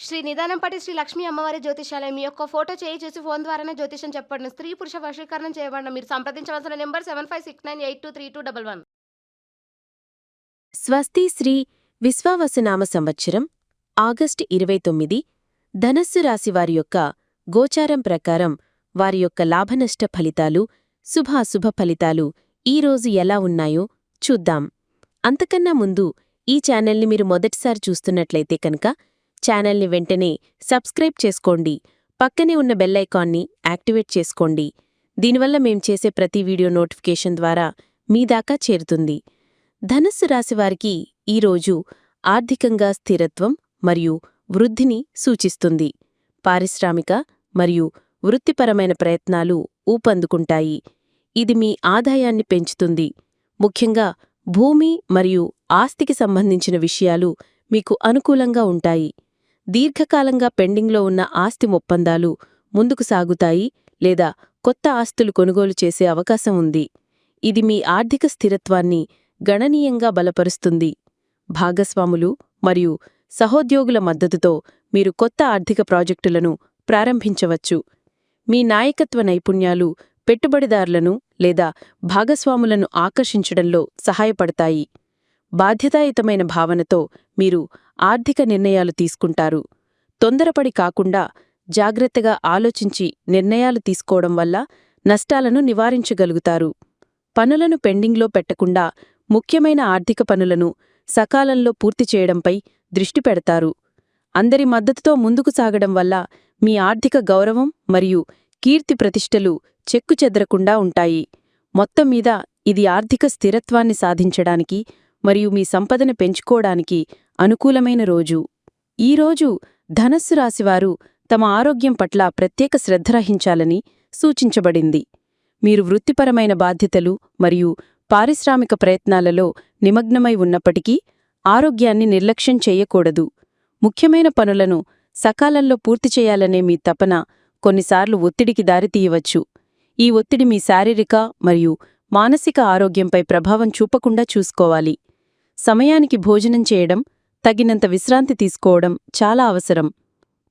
శ్రీ నిదానంపాటి శ్రీ లక్ష్మీ అమ్మవారి జ్యోతిషాలయం. మీ యొక్క ఫోటో చేయి చూసి ఫోన్ ద్వారానే జ్యోతిషం చెప్పండి. స్త్రీ పురుష వశీకరణం చేయబడిన మీరు సంప్రదించవలసిన number seven five six nine eight two three two double one. స్వస్తి శ్రీ విశ్వావసునామ సంవత్సరం ఆగస్టు ఇరవై తొమ్మిది. ధనస్సు రాశి వారి యొక్క గోచారం ప్రకారం వారి యొక్క లాభనష్ట ఫలితాలు శుభాశుభ ఫలితాలు ఈరోజు ఎలా ఉన్నాయో చూద్దాం. అంతకన్నా ముందు ఈ ఛానల్ని మీరు మొదటిసారి చూస్తున్నట్లయితే కనుక ఛానల్ని వెంటనే సబ్స్క్రైబ్ చేసుకోండి. పక్కనే ఉన్న బెల్లైకాన్ని యాక్టివేట్ చేసుకోండి. దీనివల్ల మేం చేసే ప్రతి వీడియో నోటిఫికేషన్ ద్వారా మీ దాకా చేరుతుంది. ధనుస్సు రాశివారికి ఈరోజు ఆర్థికంగా స్థిరత్వం మరియు వృద్ధిని సూచిస్తుంది. పారిశ్రామిక మరియు వృత్తిపరమైన ప్రయత్నాలు ఊపందుకుంటాయి. ఇది మీ ఆదాయాన్ని పెంచుతుంది. ముఖ్యంగా భూమి మరియు ఆస్తికి సంబంధించిన విషయాలు మీకు అనుకూలంగా ఉంటాయి. దీర్ఘకాలంగా పెండింగ్లో ఉన్న ఆస్తి ఒప్పందాలు ముందుకు సాగుతాయి లేదా కొత్త ఆస్తులు కొనుగోలు చేసే అవకాశం ఉంది. ఇది మీ ఆర్థిక స్థిరత్వాన్ని గణనీయంగా బలపరుస్తుంది. భాగస్వాములు మరియు సహోద్యోగుల మద్దతుతో మీరు కొత్త ఆర్థిక ప్రాజెక్టులను ప్రారంభించవచ్చు. మీ నాయకత్వ నైపుణ్యాలు పెట్టుబడిదారులను లేదా భాగస్వాములను ఆకర్షించడంలో సహాయపడతాయి. బాధ్యతాయుతమైన భావనతో మీరు ఆర్థిక నిర్ణయాలు తీసుకుంటారు. తొందరపడి కాకుండా జాగ్రత్తగా ఆలోచించి నిర్ణయాలు తీసుకోవడం వల్ల నష్టాలను నివారించగలుగుతారు. పనులను పెండింగ్లో పెట్టకుండా ముఖ్యమైన ఆర్థిక పనులను సకాలంలో పూర్తి చేయడంపై దృష్టి పెడతారు. అందరి మద్దతుతో ముందుకు సాగడం వల్ల మీ ఆర్థిక గౌరవం మరియు కీర్తి ప్రతిష్టలు చెక్కుచెదరకుండా ఉంటాయి. మొత్తం మీద ఇది ఆర్థిక స్థిరత్వాన్ని సాధించడానికి మరియు మీ సంపదను పెంచుకోవడానికి అనుకూలమైన రోజు. ఈరోజు ధనస్సు రాశివారు తమ ఆరోగ్యం పట్ల ప్రత్యేక శ్రద్ధ రహించాలని సూచించబడింది. మీరు వృత్తిపరమైన బాధ్యతలు మరియు పారిశ్రామిక ప్రయత్నాలలో నిమగ్నమై ఉన్నప్పటికీ ఆరోగ్యాన్ని నిర్లక్ష్యం చెయ్యకూడదు ముఖ్యమైన పనులను సకాలంలో పూర్తి చేయాలనే మీ తపన కొన్నిసార్లు ఒత్తిడికి దారితీయవచ్చు. ఈ ఒత్తిడి మీ శారీరక మరియు మానసిక ఆరోగ్యంపై ప్రభావం చూపకుండా చూసుకోవాలి. సమయానికి భోజనం చేయడం తగినంత విశ్రాంతి తీసుకోవడం చాలా అవసరం.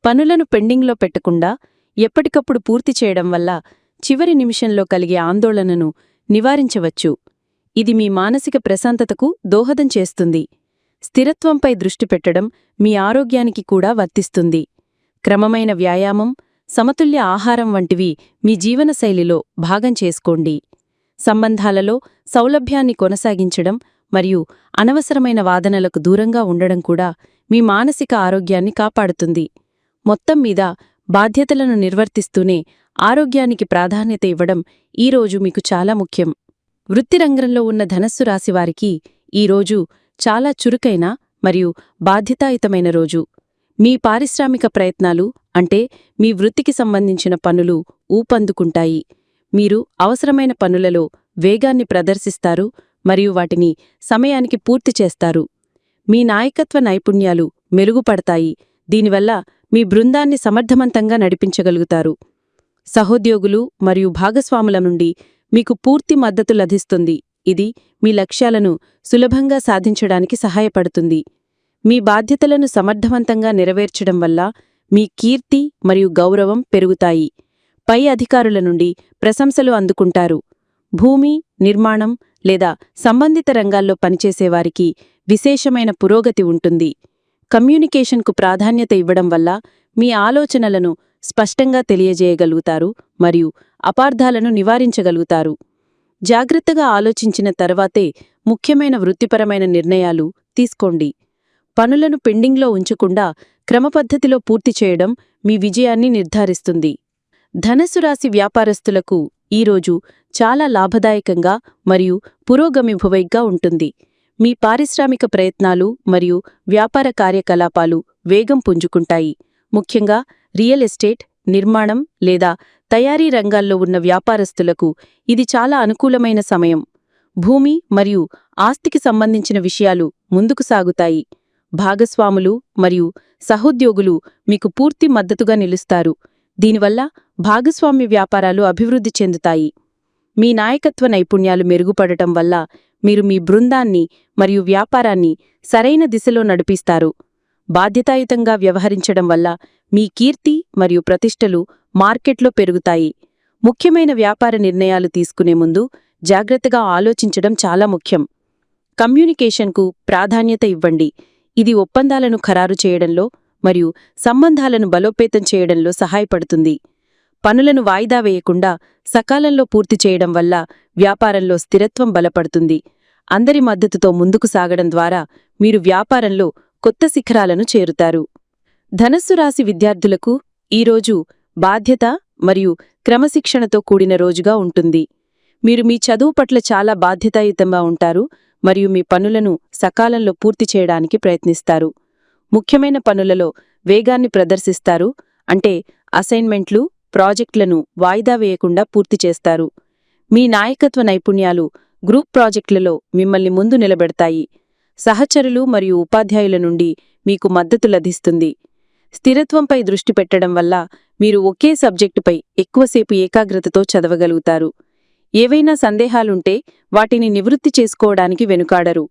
పనులను పెండింగ్లో పెట్టకుండా ఎప్పటికప్పుడు పూర్తి చేయడం వల్ల చివరి నిమిషంలో కలిగే ఆందోళనను నివారించవచ్చు. ఇది మీ మానసిక ప్రశాంతతకు దోహదం చేస్తుంది. స్థిరత్వంపై దృష్టి పెట్టడం మీ ఆరోగ్యానికి కూడా వర్తిస్తుంది. క్రమమైన వ్యాయామం సమతుల్య ఆహారం వంటివి మీ జీవనశైలిలో భాగం చేసుకోండి. సంబంధాలలో సౌలభ్యాన్ని కొనసాగించడం మరియు అనవసరమైన వాదనలకు దూరంగా ఉండడం కూడా మీ మానసిక ఆరోగ్యాన్ని కాపాడుతుంది. మొత్తం మీద బాధ్యతలను నిర్వర్తిస్తూనే ఆరోగ్యానికి ప్రాధాన్యత ఇవ్వడం ఈరోజు మీకు చాలా ముఖ్యం. వృత్తిరంగంలో ఉన్న ధనస్సు రాశివారికి ఈరోజు చాలా చురుకైన మరియు బాధ్యతాయుతమైన రోజు. మీ పారిశ్రామిక ప్రయత్నాలు అంటే మీ వృత్తికి సంబంధించిన పనులు ఊపందుకుంటాయి. మీరు అవసరమైన పనులలో వేగాన్ని ప్రదర్శిస్తారు మరియు వాటిని సమయానికి పూర్తి చేస్తారు. మీ నాయకత్వ నైపుణ్యాలు మెరుగుపడతాయి. దీనివల్ల మీ బృందాన్ని సమర్థవంతంగా నడిపించగలుగుతారు. సహోద్యోగులు మరియు భాగస్వాముల నుండి మీకు పూర్తి మద్దతు లభిస్తుంది. ఇది మీ లక్ష్యాలను సులభంగా సాధించడానికి సహాయపడుతుంది. మీ బాధ్యతలను సమర్థవంతంగా నెరవేర్చడం వల్ల మీ కీర్తి మరియు గౌరవం పెరుగుతాయి. పై అధికారుల నుండి ప్రశంసలు అందుకుంటారు. భూమి నిర్మాణం లేదా సంబంధిత రంగాల్లో పనిచేసేవారికి విశేషమైన పురోగతి ఉంటుంది. కమ్యూనికేషన్కు ప్రాధాన్యత ఇవ్వడం వల్ల మీ ఆలోచనలను స్పష్టంగా తెలియజేయగలుగుతారు మరియు అపార్థాలను నివారించగలుగుతారు. జాగ్రత్తగా ఆలోచించిన తర్వాతే ముఖ్యమైన వృత్తిపరమైన నిర్ణయాలు తీసుకోండి. పనులను పెండింగ్లో ఉంచకుండా క్రమపద్ధతిలో పూర్తి చేయడం మీ విజయాన్ని నిర్ధారిస్తుంది. ధనసురాశి వ్యాపారస్తులకు ఈరోజు చాలా లాభదాయకంగా మరియు పురోగమిభువైగ్గా ఉంటుంది. మీ పారిశ్రామిక ప్రయత్నాలు మరియు వ్యాపార కార్యకలాపాలు వేగం పుంజుకుంటాయి. ముఖ్యంగా రియల్ ఎస్టేట్ నిర్మాణం లేదా తయారీ రంగాల్లో ఉన్న వ్యాపారస్తులకు ఇది చాలా అనుకూలమైన సమయం. భూమి మరియు ఆస్తికి సంబంధించిన విషయాలు ముందుకు సాగుతాయి. భాగస్వాములు మరియు సహోద్యోగులు మీకు పూర్తి మద్దతుగా నిలుస్తారు. దీనివల్ల భాగస్వామ్య వ్యాపారాలు అభివృద్ధి చెందుతాయి. మీ నాయకత్వ నైపుణ్యాలు మెరుగుపడటం వల్ల మీరు మీ బృందాన్ని మరియు వ్యాపారాన్ని సరైన దిశలో నడిపిస్తారు. బాధ్యతాయుతంగా వ్యవహరించడం వల్ల మీ కీర్తి మరియు ప్రతిష్టలు మార్కెట్లో పెరుగుతాయి. ముఖ్యమైన వ్యాపార నిర్ణయాలు తీసుకునే ముందు జాగ్రత్తగా ఆలోచించడం చాలా ముఖ్యం. కమ్యూనికేషన్కు ప్రాధాన్యత ఇవ్వండి. ఇది ఒప్పందాలను ఖరారు చేయడంలో మరియు సంబంధాలను బలోపేతం చేయడంలో సహాయపడుతుంది. పనులను వాయిదా వేయకుండా సకాలంలో పూర్తి చేయడం వల్ల వ్యాపారంలో స్థిరత్వం బలపడుతుంది. అందరి మద్దతుతో ముందుకు సాగడం ద్వారా మీరు వ్యాపారంలో కొత్త శిఖరాలను చేరుతారు. ధనస్సు రాశి విద్యార్థులకు ఈరోజు బాధ్యత మరియు క్రమశిక్షణతో కూడిన రోజుగా ఉంటుంది. మీరు మీ చదువు పట్ల చాలా బాధ్యతాయుతంగా ఉంటారు మరియు మీ పనులను సకాలంలో పూర్తి చేయడానికి ప్రయత్నిస్తారు. ముఖ్యమైన పనులలో వేగాన్ని ప్రదర్శిస్తారు. అంటే అసైన్మెంట్లు ప్రాజెక్టులను వాయిదా వేయకుండా పూర్తి చేస్తారు. మీ నాయకత్వ నైపుణ్యాలు గ్రూప్ ప్రాజెక్టులలో మిమ్మల్ని ముందు నిలబెడతాయి. సహచరులు మరియు ఉపాధ్యాయుల నుండి మీకు మద్దతు లభిస్తుంది. స్థిరత్వంపై దృష్టి పెట్టడం వల్ల మీరు ఒకే సబ్జెక్టుపై ఎక్కువసేపు ఏకాగ్రతతో చదవగలుగుతారు. ఏవైనా సందేహాలుంటే వాటిని నివృత్తి చేసుకోవడానికి వెనుకాడరు.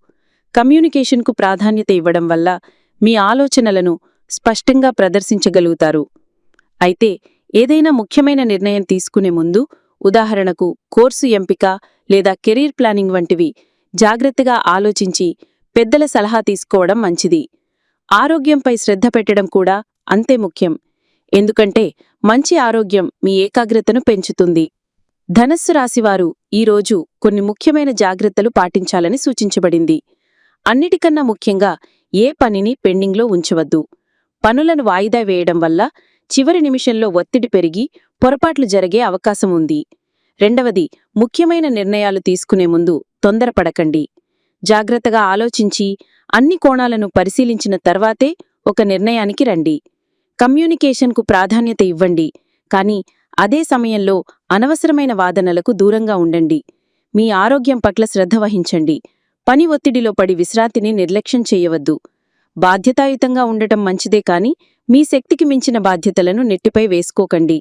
కమ్యూనికేషన్కు ప్రాధాన్యత ఇవ్వడం వల్ల మీ ఆలోచనలను స్పష్టంగా ప్రదర్శించగలుగుతారు. అయితే ఏదైనా ముఖ్యమైన నిర్ణయం తీసుకునే ముందు ఉదాహరణకు కోర్సు ఎంపిక లేదా కెరీర్ ప్లానింగ్ వంటివి జాగ్రత్తగా ఆలోచించి పెద్దల సలహా తీసుకోవడం మంచిది. ఆరోగ్యంపై శ్రద్ధ పెట్టడం కూడా అంతే ముఖ్యం. ఎందుకంటే మంచి ఆరోగ్యం మీ ఏకాగ్రతను పెంచుతుంది. ధనస్సు రాశివారు ఈరోజు కొన్ని ముఖ్యమైన జాగ్రత్తలు పాటించాలని సూచించబడింది. అన్నిటికన్నా ముఖ్యంగా ఏ పనిని పెండింగ్లో ఉంచవద్దు. పనులను వాయిదా వేయడం వల్ల చివరి నిమిషంలో ఒత్తిడి పెరిగి పొరపాట్లు జరిగే అవకాశం ఉంది. రెండవది ముఖ్యమైన నిర్ణయాలు తీసుకునే ముందు తొందరపడకండి. జాగ్రత్తగా ఆలోచించి అన్ని కోణాలను పరిశీలించిన తర్వాతే ఒక నిర్ణయానికి రండి. కమ్యూనికేషన్కు ప్రాధాన్యత ఇవ్వండి. కానీ అదే సమయంలో అనవసరమైన వాదనలకు దూరంగా ఉండండి. మీ ఆరోగ్యం పట్ల శ్రద్ధ వహించండి. పని ఒత్తిడిలో పడి విశ్రాంతిని నిర్లక్ష్యం చేయవద్దు. బాధ్యతాయుతంగా ఉండటం మంచిదే కాని మీ శక్తికి మించిన బాధ్యతలను నెట్టిపై వేసుకోకండి.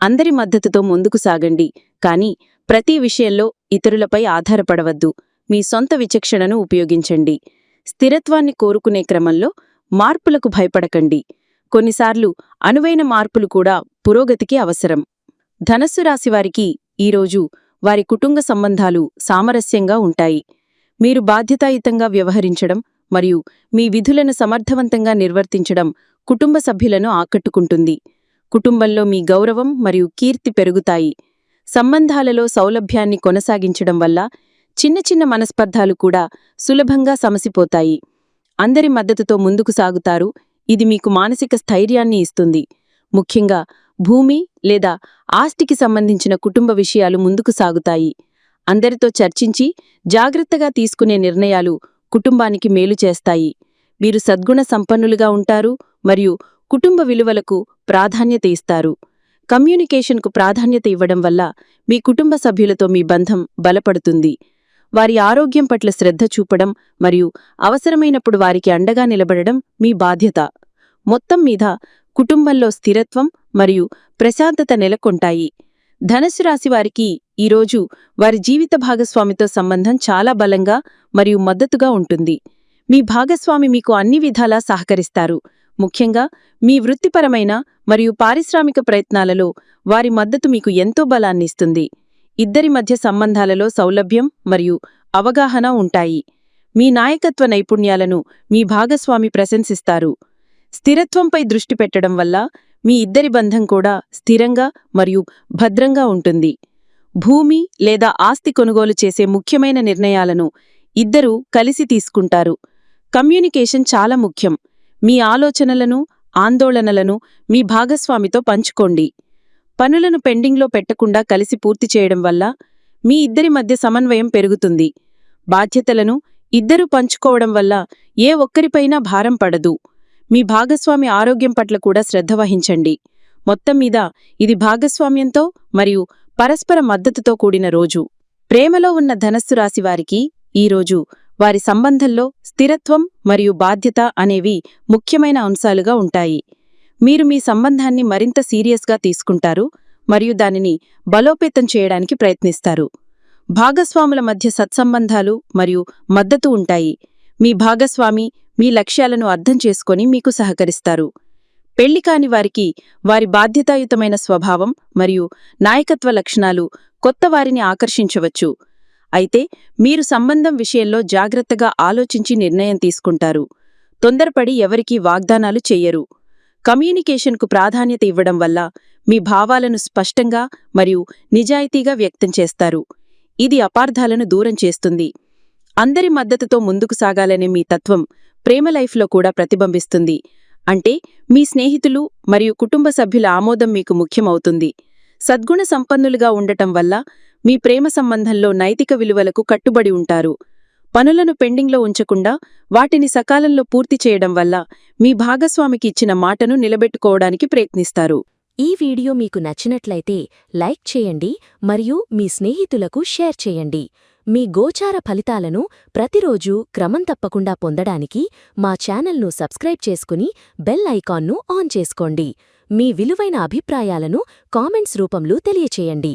అందరి మద్దతుతో ముందుకు సాగండి. కానీ ప్రతి విషయంలో ఇతరులపై ఆధారపడవద్దు. మీ సొంత విచక్షణను ఉపయోగించండి. స్థిరత్వాన్ని కోరుకునే క్రమంలో మార్పులకు భయపడకండి. కొన్నిసార్లు అనువైన మార్పులు కూడా పురోగతికి అవసరం. ధనస్సు రాశివారికి ఈరోజు వారి కుటుంబ సంబంధాలు సామరస్యంగా ఉంటాయి. మీరు బాధ్యతాయుతంగా వ్యవహరించడం మరియు మీ విధులను సమర్థవంతంగా నిర్వర్తించడం కుటుంబ సభ్యులను ఆకట్టుకుంటుంది. కుటుంబంలో మీ గౌరవం మరియు కీర్తి పెరుగుతాయి. సంబంధాలలో సౌలభ్యాన్ని కొనసాగించడం వల్ల చిన్న చిన్న మనస్పర్ధాలు కూడా సులభంగా సమసిపోతాయి. అందరి మద్దతుతో ముందుకు సాగుతారు. ఇది మీకు మానసిక స్థైర్యాన్ని ఇస్తుంది. ముఖ్యంగా భూమి లేదా ఆస్తికి సంబంధించిన కుటుంబ విషయాలు ముందుకు సాగుతాయి. అందరితో చర్చించి జాగ్రత్తగా తీసుకునే నిర్ణయాలు కుటుంబానికి మేలు చేస్తాయి. మీరు సద్గుణ సంపన్నులుగా ఉంటారు మరియు కుటుంబ విలువలకు ప్రాధాన్యత ఇస్తారు. కమ్యూనికేషన్కు ప్రాధాన్యత ఇవ్వడం వల్ల మీ కుటుంబ సభ్యులతో మీ బంధం బలపడుతుంది. వారి ఆరోగ్యం పట్ల శ్రద్ధ చూపడం మరియు అవసరమైనప్పుడు వారికి అండగా నిలబడడం మీ బాధ్యత. మొత్తం మీద కుటుంబంలో స్థిరత్వం మరియు ప్రశాంతత నెలకొంటాయి. ధనస్సు రాశి వారికి ఈరోజు వారి జీవిత భాగస్వామితో సంబంధం చాలా బలంగా మరియు మద్దతుగా ఉంటుంది. మీ భాగస్వామి మీకు అన్ని విధాలా సహకరిస్తారు. ముఖ్యంగా మీ వృత్తిపరమైన మరియు పారిశ్రామిక ప్రయత్నాలలో వారి మద్దతు మీకు ఎంతో బలాన్నిస్తుంది. ఇద్దరి మధ్య సంబంధాలలో సౌలభ్యం మరియు అవగాహన ఉంటాయి. మీ నాయకత్వ నైపుణ్యాలను మీ భాగస్వామి ప్రశంసిస్తారు. స్థిరత్వంపై దృష్టి పెట్టడం వల్ల మీ ఇద్దరి బంధం కూడా స్థిరంగా మరియు భద్రంగా ఉంటుంది. భూమి లేదా ఆస్తి కొనుగోలు చేసే ముఖ్యమైన నిర్ణయాలను ఇద్దరూ కలిసి తీసుకుంటారు. కమ్యూనికేషన్ చాలా ముఖ్యం. మీ ఆలోచనలను ఆందోళనలను మీ భాగస్వామితో పంచుకోండి. పనులను పెండింగ్లో పెట్టకుండా కలిసి పూర్తి చేయడం వల్ల మీ ఇద్దరి మధ్య సమన్వయం పెరుగుతుంది. బాధ్యతలను ఇద్దరూ పంచుకోవడం వల్ల ఏ ఒక్కరిపైనా భారం పడదు. మీ భాగస్వామి ఆరోగ్యం పట్ల కూడా శ్రద్ధ వహించండి. మొత్తం మీద ఇది భాగస్వామ్యంతో మరియు పరస్పర మద్దతుతో కూడిన రోజు. ప్రేమలో ఉన్న ధనస్సు రాశివారికి ఈరోజు వారి సంబంధంలో స్థిరత్వం మరియు బాధ్యత అనేవి ముఖ్యమైన అంశాలుగా ఉంటాయి. మీరు మీ సంబంధాన్ని మరింత సీరియస్గా తీసుకుంటారు మరియు దానిని బలోపేతం చేయడానికి ప్రయత్నిస్తారు. భాగస్వాముల మధ్య సత్సంబంధాలు మరియు మద్దతు ఉంటాయి. మీ భాగస్వామి మీ లక్ష్యాలను అర్థం చేసుకొని మీకు సహకరిస్తారు. పెళ్ళి కాని వారికి వారి బాధ్యతాయుతమైన స్వభావం మరియు నాయకత్వ లక్షణాలు కొత్త వారిని ఆకర్షించవచ్చు. అయితే మీరు సంబంధం విషయంలో జాగ్రత్తగా ఆలోచించి నిర్ణయం తీసుకుంటారు. తొందరపడి ఎవరికీ వాగ్దానాలు చెయ్యరు కమ్యూనికేషన్కు ప్రాధాన్యత ఇవ్వడం వల్ల మీ భావాలను స్పష్టంగా మరియు నిజాయితీగా వ్యక్తం చేస్తారు. ఇది అపార్థాలను దూరం చేస్తుంది. అందరి మద్దతుతో ముందుకు సాగాలనే మీ తత్వం ప్రేమ లైఫ్లో కూడా ప్రతిబింబిస్తుంది. అంటే మీ స్నేహితులు మరియు కుటుంబ సభ్యుల ఆమోదం మీకు ముఖ్యమవుతుంది. సద్గుణ సంపన్నులుగా ఉండటం వల్ల మీ ప్రేమ సంబంధంలో నైతిక విలువలకు కట్టుబడి ఉంటారు. పనులను పెండింగ్లో ఉంచకుండా వాటిని సకాలంలో పూర్తి చేయడం వల్ల మీ భాగస్వామికి ఇచ్చిన మాటను నిలబెట్టుకోవడానికి ప్రయత్నిస్తారు. ఈ వీడియో మీకు నచ్చినట్లయితే లైక్ చేయండి మరియు మీ స్నేహితులకు షేర్ చేయండి. మీ గోచార ఫలితాలను ప్రతిరోజూ క్రమం తప్పకుండా పొందడానికి మా ఛానల్ను సబ్స్క్రైబ్ చేసుకుని బెల్ ఐకాన్ను ఆన్ చేసుకోండి. మీ విలువైన అభిప్రాయాలను కామెంట్స్ రూపంలో తెలియచేయండి.